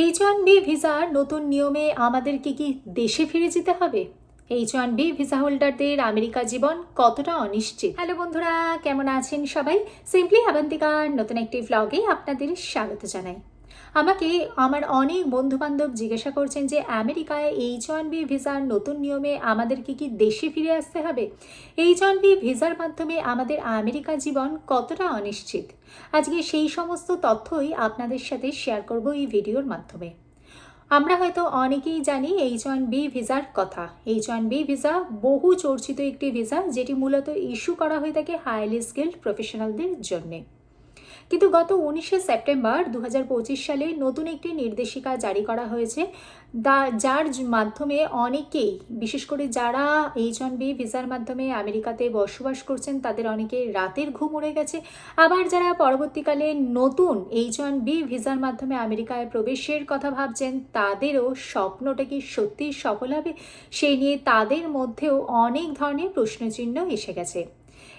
H one B ভিসার নতুন নিয়মে আমাদেরকে কি দেশে ফিরে যেতে হবে? এইচ ওয়ান বি ভিসা হোল্ডারদের আমেরিকা জীবন কতটা অনিশ্চিত? হ্যালো বন্ধুরা, কেমন আছেন সবাই? সিম্পলি আবান্তিকার নতুন একটি ভ্লগে আপনাদের স্বাগত জানাই। আমাকে আমার অনেক বন্ধু বান্ধব জিজ্ঞাসা করছেন যে, আমেরিকায় এইচ ওয়ান বি ভিসার নতুন নিয়মে আমাদেরকে কি দেশে ফিরে আসতে হবে? এইচ ওয়ান বি ভিসার মাধ্যমে আমাদের আমেরিকা জীবন কতটা অনিশ্চিত? আজকে সেই সমস্ত তথ্যই আপনাদের সাথে শেয়ার করব এই ভিডিওর মাধ্যমে। আমরা হয়তো অনেকেই জানি এইচ ওয়ান বি ভিসার কথা। এইচ ওয়ান বি ভিসা বহু চর্চিত একটি ভিসা, যেটি মূলত ইস্যু করা হয়ে থাকে হাইলি স্কিল্ড প্রফেশনালদের জন্যে। কিন্তু গত উনিশে সেপ্টেম্বর দু হাজার পঁচিশ সালে নতুন একটি নির্দেশিকা জারি করা হয়েছে। যার মাধ্যমে অনেকেই, বিশেষ করে যারা এইচ ওয়ান বি ভিসার মাধ্যমে আমেরিকাতে বসবাস করছেন, তাদের অনেকে রাতের ঘুম উড়ে গেছে। আবার যারা পরবর্তীকালে নতুন এইচ ওয়ান বি ভিসার মাধ্যমে আমেরিকায় প্রবেশের কথা ভাবছেন, তাদেরও স্বপ্নটা কি সত্যি সফল হবে? সেই নিয়ে তাদের মধ্যেও অনেক ধরনের প্রশ্নচিহ্ন এসে গেছে।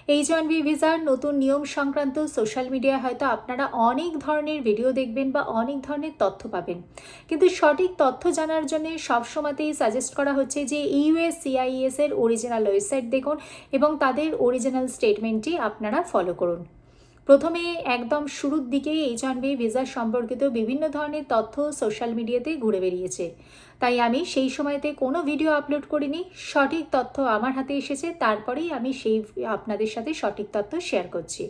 এইচ ওয়ান বি ভিসার নতুন নিয়ম সংক্রান্ত সোশ্যাল মিডিয়ায় হয়তো আপনারা অনেক ধরনের ভিডিও দেখবেন বা অনেক ধরনের তথ্য পাবেন। কিন্তু সঠিক তথ্য জানার জন্য সবসময়তেই সাজেস্ট করা হচ্ছে যে ইউএস সিআইএস এর অরিজিনাল ওয়েবসাইট দেখুন এবং তাদের অরিজিনাল স্টেটমেন্টটি আপনারা ফলো করুন। প্রথমে একদম শুরুর দিকেই এইচ ওয়ান বি ভিসা সম্পর্কিত বিভিন্ন ধরনের তথ্য সোশ্যাল মিডিয়াতে ঘুরে বেরিয়েছে তাই আমি সেই সময়তে কোনো ভিডিও আপলোড করিনি, সঠিক তথ্য আমার হাতে এসেছে, তারপরেই আমি সেই আপনাদের সাথে সঠিক তথ্য শেয়ার করছি।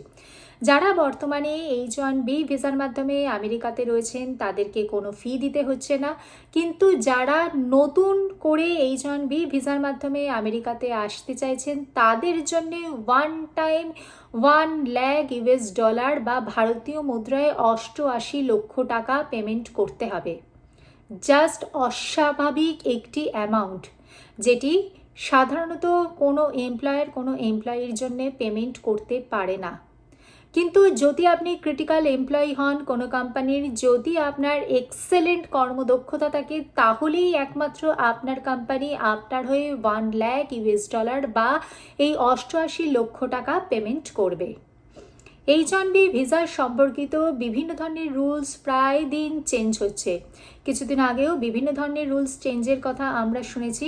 যারা বর্তমানে এইচ ওয়ান বি ভিসার মাধ্যমে আমেরিকাতে রয়েছেন, তাদেরকে কোনো ফি দিতে হচ্ছে না। কিন্তু যারা নতুন করে এইচ ওয়ান বি ভিসার মাধ্যমে আমেরিকাতে আসতে চাইছেন, তাদের জন্য one time one lakh US dollar বা ভারতীয় মুদ্রায় অষ্টআশি লক্ষ টাকা পেমেন্ট করতে হবে। জাস্ট অস্বাভাবিক একটি অ্যামাউন্ট যেটি সাধারণত কোনো এমপ্লয়ার কোনো এমপ্লয়ির জন্য পেমেন্ট করতে পারে না। কিন্তু যদি আপনি ক্রিটিক্যাল এমপ্লয়ি হন কোনো কোম্পানির যদি আপনার এক্সেলেন্ট কর্মদক্ষতা থাকে, তাহলেই একমাত্র আপনার কোম্পানি আপনার হয়ে ওয়ান ল্যাক ইউএস ডলার বা এই অষ্টআশি লক্ষ টাকা পেমেন্ট করবে। এইচ ওয়ান বি ভিসা সম্পর্কিত বিভিন্ন ধরনের রুলস প্রায় দিন চেঞ্জ হচ্ছে। কিছুদিন আগেও বিভিন্ন ধরনের রুলস চেঞ্জের কথা আমরা শুনেছি।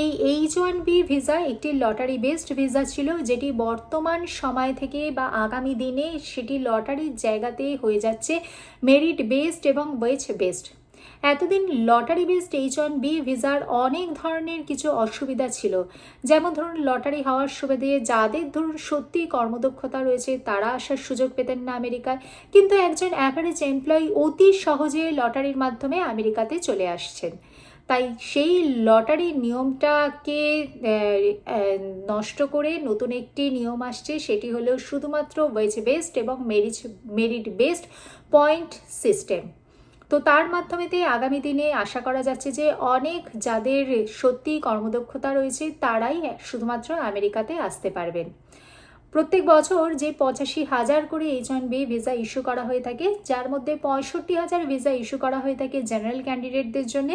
এই এইচ ওয়ান বি ভিসা একটি লটারি বেসড ভিসা ছিল, যেটি বর্তমান সময় থেকে বা আগামী দিনে সেটি লটারির জায়গাতে হয়ে যাচ্ছে। মেরিট বেসড এবং ওয়েজ বেসড এতদিন lottery based H one B ভিসার অনেক ধরনের কিছু অসুবিধা ছিল। যেমন ধরুন, লটারি হওয়ার সুবাদে যাদের ধরুন সত্যি কর্মদক্ষতা রয়েছে, তারা আসার সুযোগ পেতেন না আমেরিকায়। কিন্তু একজন অ্যাভারেজ এমপ্লয়ি অতি সহজে লটারির মাধ্যমে আমেরিকাতে চলে আসছেন। তাই সেই লটারির নিয়মটাকে নষ্ট করে নতুন একটি নিয়ম আসছে, সেটি হলো শুধুমাত্র ওয়েজ বেসড এবং merit merit based point system তো তার মাধ্যমেতে আগামী দিনে আশা করা যাচ্ছে যে অনেক যাদের সত্যি কর্মদক্ষতা রয়েছে, তারাই শুধুমাত্র আমেরিকাতে আসতে পারবেন। প্রত্যেক বছর যে পঁচাশি হাজার করে H one B visa issue করা হয়ে থাকে, যার মধ্যে পঁয়ষট্টি হাজার ভিসা ইস্যু করা হয়ে থাকে জেনারেল ক্যান্ডিডেটদের জন্য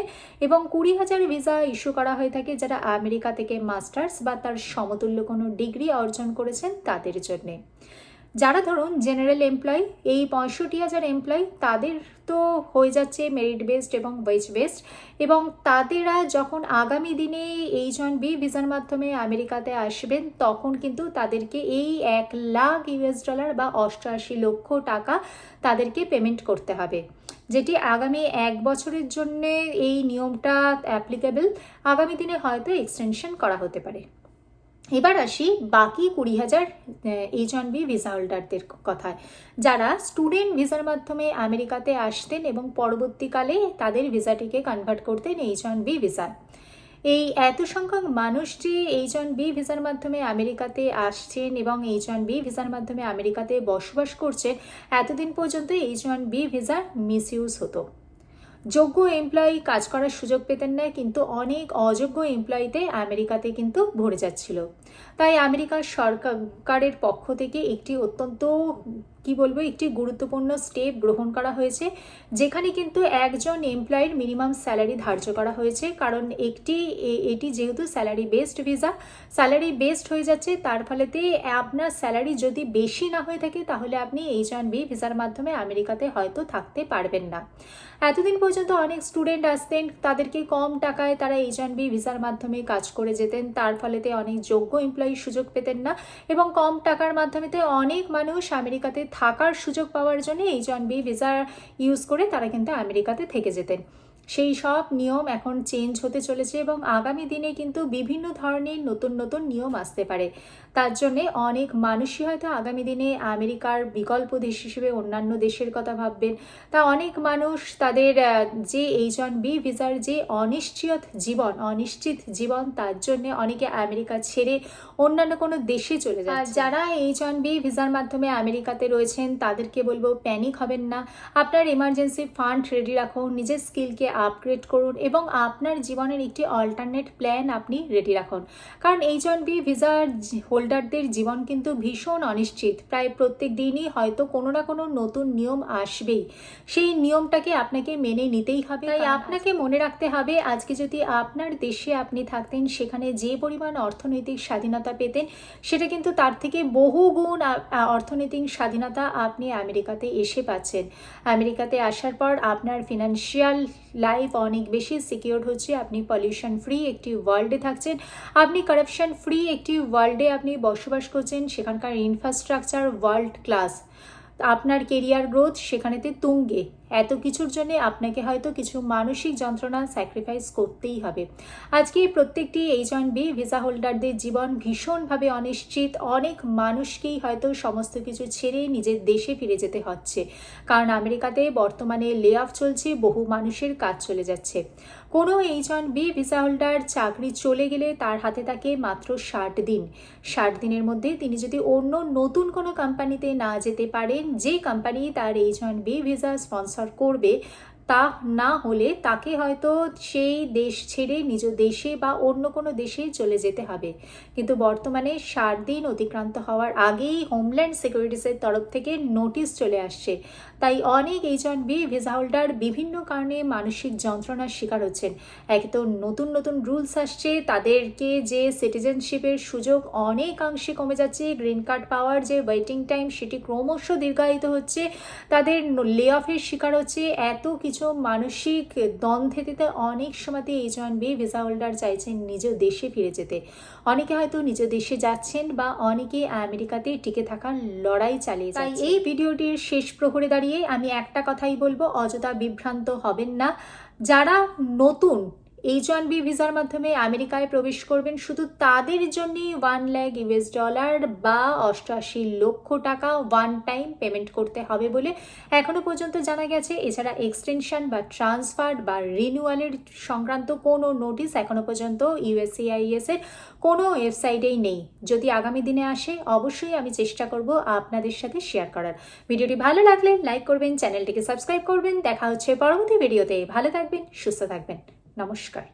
এবং কুড়ি হাজার ভিসা ইস্যু করা হয়ে থাকে যারা আমেরিকা থেকে মাস্টার্স বা তার সমতুল্য কোনো ডিগ্রি অর্জন করেছেন তাদের জন্যে। যারা ধরুন জেনারেল এমপ্লয় এই পঁয়ষট্টি হাজার এমপ্লয় তাদের তো হয়ে যাচ্ছে মেরিট বেসড এবং ওয়েজ বেসড এবং তাদেরা যখন আগামী দিনে এইচ ওয়ান বি ভিসার মাধ্যমে আমেরিকাতে আসবেন, তখন কিন্তু তাদেরকে এই এক লাখ ইউএস ডলার বা অষ্টআশি লক্ষ টাকা তাদেরকে পেমেন্ট করতে হবে। যেটি আগামী এক বছরের জন্য এই নিয়মটা অ্যাপ্লিকেবল আগামী দিনে হয়তো এক্সটেনশন করা হতে পারে। এবার আসি বাকি কুড়ি হাজার এইচ ওয়ান বি ভিসা হোল্ডারদের কথায়। যারা স্টুডেন্ট ভিসার মাধ্যমে আমেরিকাতে আসতেন এবং পরবর্তীকালে তাদের ভিসাটিকে কনভার্ট করতেন এইচ ওয়ান বি ভিসায় এই এত সংখ্যক মানুষ যে এইচ ওয়ান বি ভিসার মাধ্যমে আমেরিকাতে আসছেন এবং এইচ ওয়ান বি ভিসার মাধ্যমে আমেরিকাতে বসবাস করছে এতদিন পর্যন্ত H one B visa misuse হতো। যোগ্য এমপ্লয়ি কাজ করার সুযোগ পেতেন না, কিন্তু অনেক অযোগ্য এমপ্লয়িতে আমেরিকাতে কিন্তু ভরে যাচ্ছিল। তাই আমেরিকার সরকারের পক্ষ থেকে একটি অত্যন্ত, কি বলব, একটি গুরুত্বপূর্ণ স্টেপ গ্রহণ করা হয়েছে, যেখানে কিন্তু একজন এমপ্লয়ের মিনিমাম স্যালারি ধার্য করা হয়েছে। কারণ একটি এটি যেহেতু salary based visa salary based হয়ে যাচ্ছে, তার ফলেতে আপনার স্যালারি যদি বেশি না হয়ে থাকে, তাহলে আপনি এইচ ওয়ান বি ভিসার মাধ্যমে আমেরিকাতে হয়তো থাকতে পারবেন না। এতদিন পর্যন্ত অনেক স্টুডেন্ট আসতেন, তাদেরকে কম টাকায় তারা এইচ ওয়ান বি ভিসার মাধ্যমে কাজ করে যেতেন, তার ফলেতে অনেক যোগ্য এমপ্লয়ি সুযোগ পেতেন না এবং কম টাকার মাধ্যমেতে অনেক মানুষ আমেরিকাতে থাকার সুযোগ পাওয়ার জন্য এই জন বি ভিসা ইউজ করে তারা কিন্তু আমেরিকাতে থেকে যেতেন। সেই সব নিয়ম এখন চেঞ্জ হতে চলেছে এবং আগামী দিনে কিন্তু বিভিন্ন ধরনের নতুন নতুন নিয়ম আসতে পারে। তার জন্যে অনেক মানুষই হয়তো আগামী দিনে আমেরিকার বিকল্প দেশ হিসেবে অন্যান্য দেশের কথা ভাববেন। তা অনেক মানুষ তাদের যে এইচ ওয়ান বি ভিসার যে অনিশ্চিত জীবন অনিশ্চিত জীবন তার জন্য অনেকে আমেরিকা ছেড়ে অন্যান্য কোনো দেশে চলে যায় আর যারা এইচ ওয়ান বি ভিসার মাধ্যমে আমেরিকাতে রয়েছেন তাদেরকে বলব প্যানিক হবেন না। আপনার এমার্জেন্সি ফান্ড রেডি রাখুন নিজের স্কিলকে আপগ্রেড করুন এবং আপনার জীবনের একটি অল্টারনেট প্ল্যান আপনি রেডি রাখুন। কারণ এইচ ওয়ান বি ভিসার হোল্ডারদের জীবন কিন্তু ভীষণ অনিশ্চিত। প্রায় প্রত্যেক দিনই হয়তো কোনো না কোনো নতুন নিয়ম আসবেই। সেই নিয়মটাকে আপনাকে মেনে নিতেই হবে। তাই আপনাকে মনে রাখতে হবে, আজকে যদি আপনার দেশে আপনি থাকতেন, সেখানে যে পরিমাণ অর্থনৈতিক স্বাধীনতা পেতেন, সেটা কিন্তু তার থেকে বহু গুণ অর্থনৈতিক স্বাধীনতা আপনি আমেরিকাতে এসে পাচ্ছেন। আমেরিকাতে আসার পর আপনার ফিনান্সিয়াল লাইফ অনেক বেশি সিকিওর হচ্ছে। আপনি পলিউশন ফ্রি একটি ওয়ার্ল্ডে থাকছেন। আপনি কারাপশন ফ্রি একটি ওয়ার্ল্ডে আপনি বসবাস করছেন সেখানকার ইনফ্রাস্ট্রাকচার ওয়ার্ল্ড ক্লাস আপনার কেরিয়ার গ্রোথ সেখানেতে তুঙ্গে। এত কিছুর জন্য আপনাকে হয়তো কিছু মানসিক যন্ত্রণা স্যাক্রিফাইস করতেই হবে। আজকে প্রত্যেকটি এইচ ওয়ান বি ভিসা হোল্ডারদের জীবন ভীষণভাবে অনিশ্চিত। অনেক মানুষকেই হয়তো সমস্ত কিছু ছেড়ে নিজের দেশে ফিরে যেতে হচ্ছে। কারণ আমেরিকাতে বর্তমানে লে অফ চলছে, বহু মানুষের কাজ চলে যাচ্ছে। কোনো H one B visa holder চাকরি চলে গেলে তার হাতে থাকে মাত্র ষাট দিন। ষাট দিনের মধ্যে তিনি যদি অন্য নতুন কোনো কোম্পানিতে না যেতে পারেন, যে কোম্পানি তার H one B visa sponsor করবে তা না হলে তাকে হয়তো সেই দেশ ছেড়ে নিজ দেশে বা অন্য কোনো দেশে চলে যেতে হবে। কিন্তু বর্তমানে ষাট দিন অতিক্রান্ত হওয়ার আগেই হোমল্যান্ড সিকিউরিটিসের তরফ থেকে নোটিশ চলে আসছে। তাই অনেক H one B visa holder বিভিন্ন কারণে মানসিক যন্ত্রণার শিকার হচ্ছেন। একে তো নতুন নতুন রুলস আসছে, তাদেরকে যে সিটিজেনশিপের সুযোগ অনেকাংশে কমে যাচ্ছে গ্রিন কার্ড পাওয়ার যে ওয়েটিং টাইম সেটি ক্রমশ দীর্ঘায়িত হচ্ছে, তাদের লে অফের শিকার হচ্ছে, এত কিছু মানসিক দ্বন্দ্বে দিতে অনেক সময়তে H one B visa holder চাইছেন নিজ দেশে ফিরে যেতে। অনেকে হয়তো নিজ দেশে যাচ্ছেন বা অনেকে আমেরিকাতে টিকে থাকার লড়াই চালিয়ে তাই এই ভিডিওটির শেষ প্রহরে দাঁড়িয়ে আমি একটা কথাই বলব অযথা বিভ্রান্ত হবেন না। যারা নতুন এইচ ওয়ান বি ভিসার মাধ্যমে আমেরিকায় প্রবেশ করবেন। শুধু তাদের জন্যই ওয়ান ল্যাক ইউএস ডলার বা অষ্টআশি লক্ষ টাকা ওয়ান টাইম পেমেন্ট করতে হবে বলে এখনও পর্যন্ত জানা গেছে। এছাড়া এক্সটেনশন বা ট্রান্সফার বা রিনিউয়ালের সংক্রান্ত কোনো নোটিশ এখনও পর্যন্ত ইউএসসিআইএস এর কোনো ওয়েবসাইটেই নেই। যদি আগামী দিনে আসে, অবশ্যই আমি চেষ্টা করব আপনাদের সাথে শেয়ার করার। ভিডিওটি ভালো লাগলে লাইক করবেন চ্যানেলটিকে সাবস্ক্রাইব করবেন। দেখা হচ্ছে পরবর্তী ভিডিওতে ভালো থাকবেন, সুস্থ থাকবেন। নমস্কার